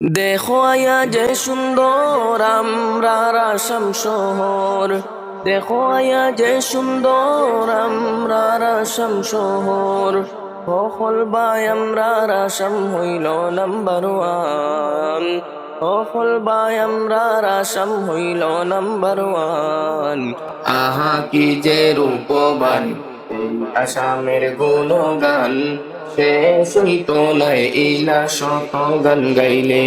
দেখো আয়া যে সুন্দর আমরা রাসাম শহর। দেখো আয়া যে সুন্দর আমরা রাসাম শহর। সকল বাই আমরা রাসাম হইল নাম্বার ওয়ান। সকল বাই আমরা রাসাম হইল নাম্বার ওয়ান। আহা কি যে রূপবান আসামের গুণগান। শেষ হইত নাই ইলা শত গান গাইলে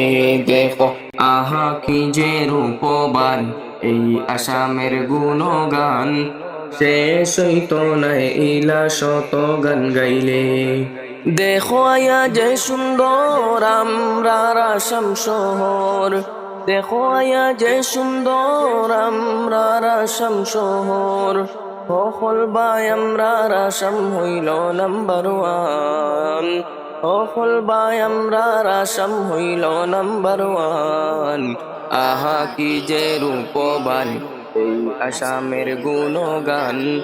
দেখো। আহা, কি যে রূপবান এই আসামের গুণগান। শেষ হইত নাই ইলা শত গান গাইলে। দেখো আয়া যে সুন্দর আমরা রাসাম শহর। দেখো আয়া যে সুন্দর আমরা রাসাম শহর। সকল বাই আমরা হইল নাম্বার ওয়ান। সকল বাই আমরা হইল নাম্বার ওয়ান। আহা, কি যে রূপবান এই আসামের গুণগান।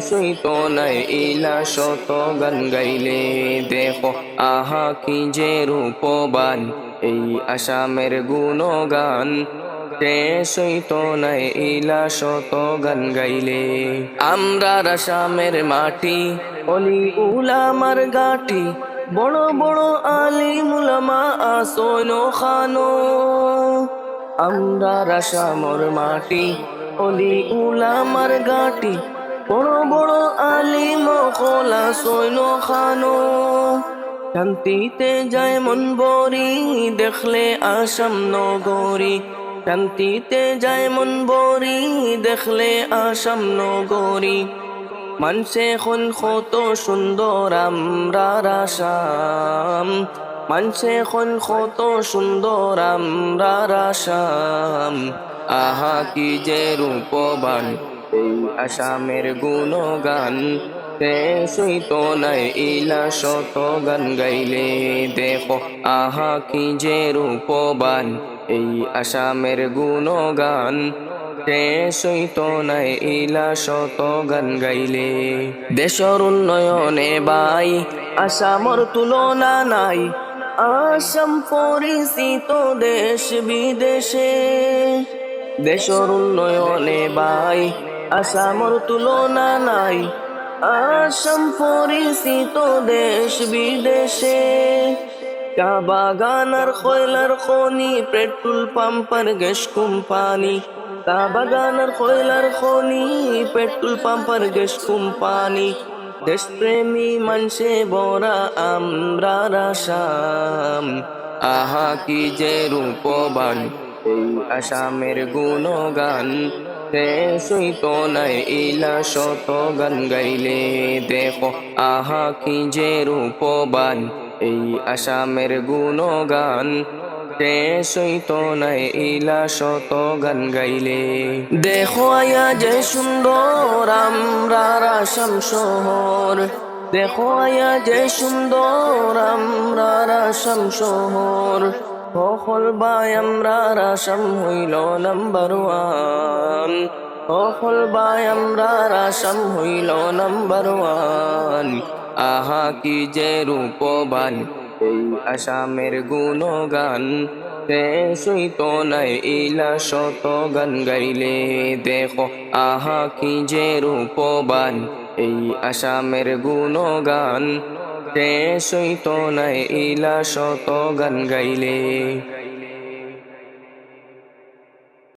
সইত নাই ইলা শত গান গাইলে। দেখো, আহা, কি যে রূপবান এই আসামের গুণগান। সইত নাই ইলা শত গান গাইলে। আমরা রাসামের মাটি, অলি উলামার গাটি, বড় বড় আলি মুলামা আসন খানো। আমরা রাসামর মাটি, অলি উলামার গাটি, বড় বড় আলি মখলা সৈন খানো। শান্তিতে যায় মন বরি দেখলে আসাম নগরী শান্তিতে যায় মন বরি দেখলে আসাম নগরী। মানসে খন কত সুন্দর আমরা রাসাম মানসে খন কত সুন্দর আমরা রাসাম আহা, কি যে রূপবান এই আসামের গুণগান। সইত নাই ইলা শত গান গাইলে, দেখো, আহা, কি যে রূপবান এই আসামের গুণগান গান গাইলে। দেশর উন্নয়নে বাই, আসামর তুলনা নাই। আসাম পরিচিত দেশ বিদেশে। দেশর উন্নয়নে বাই, আসামর তুলনা নাই। আসাম পরিচিত দেশ বিদেশে। চা বাগান আর কয়লার খনি, পেট্রোল পাম্পার গ্যাস কোম্পানি। চা বাগান আর কয়লার খনি, পেট্রোল পাম্পার গ্যাস কোম্পানি। দেশপ্রেমী মানুষে বরা আমরা রাসাম আহা, কি যে রূপবান এই আসামের গুণগান। সইত নাই ইলা শত গান গাইলে দেখো আহা কি যে রূপবান এই আসামের গুণগান। সইত নাই ইলা শত গান গাইলে। দেখো আয়া যে সুন্দর আমরা রাসাম শহর। দেখো আয়া যে সুন্দর আমরা রাসাম শহর। সকল বাই আমরা রাসাম হইল নাম্বার ওয়ান। সকল বাই আমরা রাসাম হইল নাম্বার ওয়ান। আহা, কি যে রূপবান এই আসামের গুণগান। সইত নাই ইলা শত গান গাইলে। দেখো, আহা, কি যে রূপবান এই আসামের গুণগান। সইত নাই ইলা শত গান গাইলে।